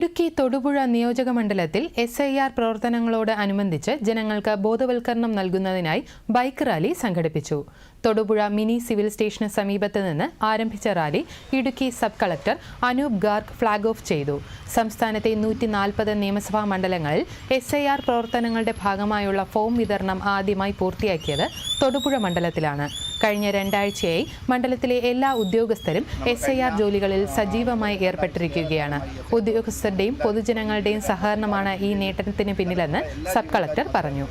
ഇടുക്കി തൊടുപുഴ നിയോജക മണ്ഡലത്തിൽ S I R പ്രവർത്തനങ്ങളോട് അനുബന്ധിച്ച് ജനങ്ങൾക്ക് ബോധവൽക്കരണം നൽകുന്നതിനായി ബൈക്ക് റാലി സംഘടിപ്പിച്ചു. തൊടുപുഴ മിനി സിവിൽ സ്റ്റേഷന് സമീപത്ത് നിന്ന് ആരംഭിച്ച rally Idukki sub collector Anoop Garg flag off ചെയ്തു. സംസ്ഥാനത്തെ നൂറ്റി നാൽപ്പത് നിയമസഭാ മണ്ഡലങ്ങളിൽ എസ് ഐ ആർ പ്രവർത്തനങ്ങളുടെ ഭാഗമായുള്ള ഫോം വിതരണം ആദ്യമായി പൂർത്തിയാക്കിയത് തൊടുപുഴ മണ്ഡലത്തിലാണ്. കഴിഞ്ഞ രണ്ടാഴ്ചയായി മണ്ഡലത്തിലെ എല്ലാ ഉദ്യോഗസ്ഥരും എസ് ജോലികളിൽ സജീവമായി ഏർപ്പെട്ടിരിക്കുകയാണ്. ഉദ്യോഗസ്ഥരുടെയും പൊതുജനങ്ങളുടെയും സഹകരണമാണ് ഈ നേട്ടത്തിന് പിന്നിലെന്ന് സബ് കളക്ടർ പറഞ്ഞു.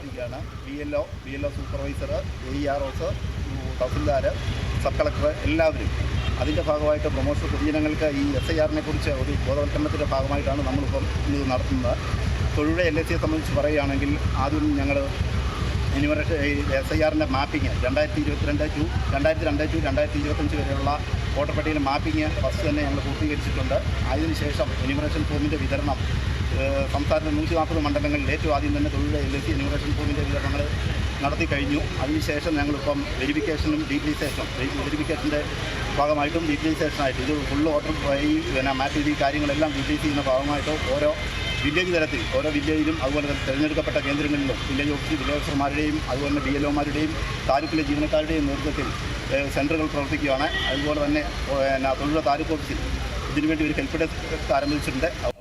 തഹസിൽദാർ സബ് കളക്ടർ എല്ലാവരും. അതിന്റെ ഭാഗമായിട്ട് പ്രൊമോഷൻ പൊതുജനങ്ങൾക്ക് ഈ എസ് ഐ ആറിനെ കുറിച്ച് ഒരു ബോധവൽക്കരണത്തിന്റെ ഭാഗമായിട്ടാണ് നമ്മളിപ്പം ഇത് നടത്തുന്നത്. തൊഴിലെ എൽ എസ് സിയെ സംബന്ധിച്ച് പറയുകയാണെങ്കിൽ ആദ്യം ഞങ്ങൾ എന്യൂമറേഷൻ എസ് ഐ ആറിന്റെ മാപ്പിങ് രണ്ടായിരത്തി ഇരുപത്തിരണ്ട് ടു രണ്ടായിരത്തി രണ്ട് ടു രണ്ടായിരത്തി ഇരുപത്തഞ്ച് വരെയുള്ള വോട്ടർ പട്ടികയിലെ മാപ്പിംഗ് ഫസ്റ്റ് തന്നെ ഞങ്ങൾ പൂർത്തീകരിച്ചിട്ടുണ്ട്. അതിനുശേഷം എന്യൂമറേഷൻ ഫോമിന്റെ വിതരണം സംസ്ഥാനത്തെ നൂറ്റി നാൽപ്പത് മണ്ഡലങ്ങളിൽ ഏറ്റവും ആദ്യം തന്നെ തൊഴിൽ എൽ എസ് എന്യൂമറേഷൻ ഫോമിന്റെ വിതരണങ്ങൾ നടത്തി കഴിഞ്ഞു. അതിനുശേഷം ഞങ്ങളിപ്പം വെരിഫിക്കേഷനും ഡീറ്റലൈസേഷനും വെരിഫിക്കേഷന്റെ ഭാഗമായിട്ടും ഡീറ്റലൈസേഷനായിട്ട് ഇത് ഫുൾ വോട്ടർ ഈ പിന്നെ മാറ്റി ഈ കാര്യങ്ങളെല്ലാം ഡീറ്റലൈസ് ചെയ്യുന്ന ഭാഗമായിട്ട് ഓരോ വില്ലേജ് തലത്തിൽ ഓരോ വില്ലേജിലും അതുപോലെ തന്നെ തിരഞ്ഞെടുക്കപ്പെട്ട കേന്ദ്രങ്ങളിലും വില്ലേജ് ഓഫീസ് വില്ലേജ് ഓഫീസർമാരുടെയും അതുപോലെ തന്നെ ബി എൽ ഒമാരുടെയും താലൂക്കിലെ ജീവനക്കാരുടെയും നേതൃത്വത്തിൽ സെന്ററുകൾ പ്രവർത്തിക്കുകയാണ്. അതുപോലെ തന്നെ തൊഴിലുള്ള താലൂക്ക് ഓഫീസിൽ ഇതിനുവേണ്ടി ഒരു ഹെൽപ്പ് ഡെസ്ക് ആരംഭിച്ചിട്ടുണ്ട്.